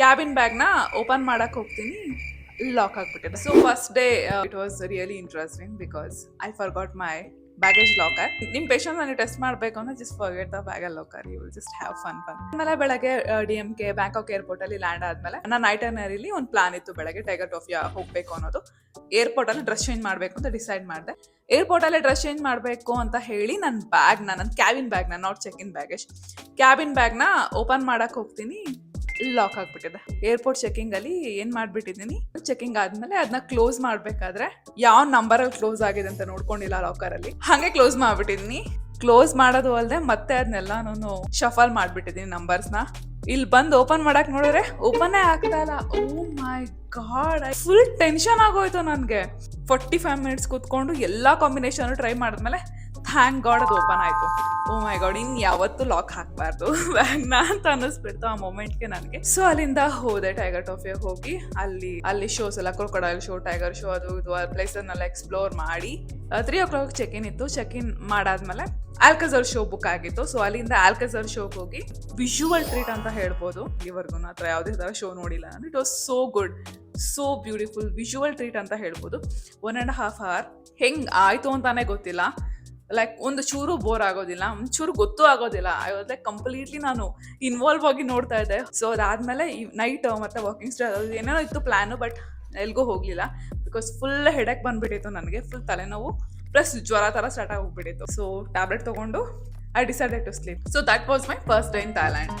Cabin ಬ್ಯಾಗ್ನ open ಮಾಡಕ್ ಹೋಗ್ತೀನಿ. ಲಾಕ್ ಆಗಿಬಿಟ್ಟಿದೆ. So first day it was really interesting because I forgot my baggage locker ನಿಮ್ patience ನಾನು ಟೆಸ್ಟ್ ಮಾಡಬೇಕು ಅಂದ್ರೆ just forget the bag locker you just have fun fun ಆಮೇಲೆ ಬೆಳಗ್ಗೆ D M K Bangkok airport ಅಲ್ಲಿ land ಆದ್ಮೇಲೆ ನನ್ನ night ಅಲ್ಲಿ ಒಂದು ಪ್ಲಾನ್ ಇತ್ತು ಬೆಳಗ್ಗೆ. ಟೈಗರ್ ಟೋಫಿಯಾ ಹೋಗ್ಬೇಕು ಅನ್ನೋದು. ಏರ್ಪೋರ್ಟ್ ಅಲ್ಲಿ ಡ್ರೆಸ್ ಚೇಂಜ್ ಮಾಡಬೇಕು ಅಂತ ಡಿಸೈಡ್ ಮಾಡಿದೆ. ಏರ್ಪೋರ್ಟ್ ಅಲ್ಲಿ ಡ್ರೆಸ್ ಚೇಂಜ್ ಮಾಡಬೇಕು ಅಂತ ಹೇಳಿ ನನ್ನ ಬ್ಯಾಗ್ನ ನನ್ನ cabin ಬ್ಯಾಗ್ನ not check in baggage cabin ಬ್ಯಾಗ್ನ open ಮಾಡಕ್ ಹೋಗ್ತೀನಿ. ಲಾಕ್ ಆಗ್ಬಿಟ್ಟಿದೆ. ಏರ್ಪೋರ್ಟ್ ಚೆಕಿಂಗ್ ಅಲ್ಲಿ ಏನ್ ಮಾಡ್ಬಿಟ್ಟಿದೀನಿ ಚೆಕಿಂಗ್ ಆದ್ಮೇಲೆ ಅದನ್ನ ಕ್ಲೋಸ್ ಮಾಡ್ಬೇಕಾದ್ರೆ ಯಾವ ನಂಬರ್ ಅಲ್ಲಿ ಕ್ಲೋಸ್ ಆಗಿದೆ ಅಂತ ನೋಡ್ಕೊಂಡಿಲ್ಲ ಲಾಕರ್ ಅಲ್ಲಿ. ಹಂಗೆ ಕ್ಲೋಸ್ ಮಾಡ್ಬಿಟ್ಟಿದೀನಿ ಕ್ಲೋಸ್ ಮಾಡೋದು ಅಲ್ಲದೆ ಮತ್ತೆ ಅದನ್ನೆಲ್ಲ ನಾನು ಶಫಲ್ ಮಾಡ್ಬಿಟ್ಟಿದೀನಿ ನಂಬರ್ಸ್ನ ಇಲ್ಲಿ ಬಂದು ಓಪನ್ ಮಾಡಕ್ ನೋಡಿದ್ರೆ ಓಪನ್ ಆಗ್ತಾ ಇಲ್ಲ. Oh my god full tension ಆಗೋಯ್ತು ನನಗೆ. ಫೋರ್ಟಿ ಫೈವ್ ಮಿನಿಟ್ಸ್ ಕೂತ್ಕೊಂಡು ಎಲ್ಲಾ ಕಾಂಬಿನೇಷನ್ ಟ್ರೈ ಮಾಡಿದ್ಮೇಲೆ ಥ್ಯಾಂಕ್ ಗಾಡ್ ಅದು ಓಪನ್ ಆಯಿತು. ಓ ಮೈ ಗಾಡ್ ಇನ್ ಯಾವತ್ತೂ ಲಾಕ್ ಹಾಕ್ಬಾರ್ದು. ಬ್ಯಾಗ್ನ ಅಂತ ಅನ್ನಿಸ್ಬಿಡ್ತು ಆ ಮೊಮೆಂಟ್ಗೆ ನನಗೆ. ಸೊ ಅಲ್ಲಿಂದ ಹೋದೆ ಟೈಗರ್ ಟೋಫಿಗೆ ಹೋಗಿ. ಅಲ್ಲಿ ಅಲ್ಲಿ ಶೋಸ್ ಎಲ್ಲ ಕ್ರೊಕೊಡೈಲ್ ಶೋ ಟೈಗರ್ ಶೋ ಅದು, ಇದು, ಆ ಪ್ಲೇಸನ್ನೆಲ್ಲ ಎಕ್ಸ್ಪ್ಲೋರ್ ಮಾಡಿ. Three o'clock check in ಇತ್ತು. ಚೆಕ್ ಇನ್ ಮಾಡಾದ್ಮೇಲೆ ಆಲ್ಕಜರ್ ಶೋ ಬುಕ್ ಆಗಿತ್ತು. ಸೊ ಅಲ್ಲಿಂದ ಆಲ್ಕಜರ್ ಶೋಗೆ ಹೋಗಿ ವಿಜುವಲ್ ಟ್ರೀಟ್ ಅಂತ ಹೇಳ್ಬೋದು. ಇಲ್ಲಿವರೆಗೂ ಹತ್ರ ಯಾವುದೇ ಥರ ಶೋ ನೋಡಿಲ್ಲ ಅಂದ್ರೆ it was so good so beautiful visual treat ಅಂತ ಹೇಳ್ಬೋದು. ಒನ್ ಆ್ಯಂಡ್ ಹಾಫ್ ಅವರ್ ಹೆಂಗ್ ಆಯಿತು ಅಂತಾನೆ ಗೊತ್ತಿಲ್ಲ. ಲೈಕ್ ಒಂದು ಚೂರು ಬೋರ್ ಆಗೋದಿಲ್ಲ, ಒಂಚೂರು ಚೂರು ಗೊತ್ತೂ ಆಗೋದಿಲ್ಲ. ಐ ಲೈಕ್ ಕಂಪ್ಲೀಟ್ಲಿ ನಾನು ಇನ್ವಾಲ್ವ್ ಆಗಿ ನೋಡ್ತಾ ಇದ್ದೆ. ಸೊ ಅದಾದ್ಮೇಲೆ ನೈಟ್ ಮತ್ತೆ ವಾಕಿಂಗ್ ಸ್ಟಾರ್ ಏನೇನೋ ಇತ್ತು ಪ್ಲ್ಯಾನು ಬಟ್ ಎಲ್ಗೂ ಹೋಗಲಿಲ್ಲ. ಬಿಕಾಸ್ ಫುಲ್ ಹೆಡಕ್ ಬಂದ್ಬಿಟ್ಟಿತ್ತು ನನಗೆ. ಫುಲ್ ತಲೆನೋವು ಪ್ಲಸ್ ಜ್ವರ ಥರ ಸ್ಟಾರ್ಟ್ ಆಗಿಬಿಟ್ಟಿತ್ತು ಸೊ ಟ್ಯಾಬ್ಲೆಟ್ ತೊಗೊಂಡು I decided to sleep so that was my first day in Thailand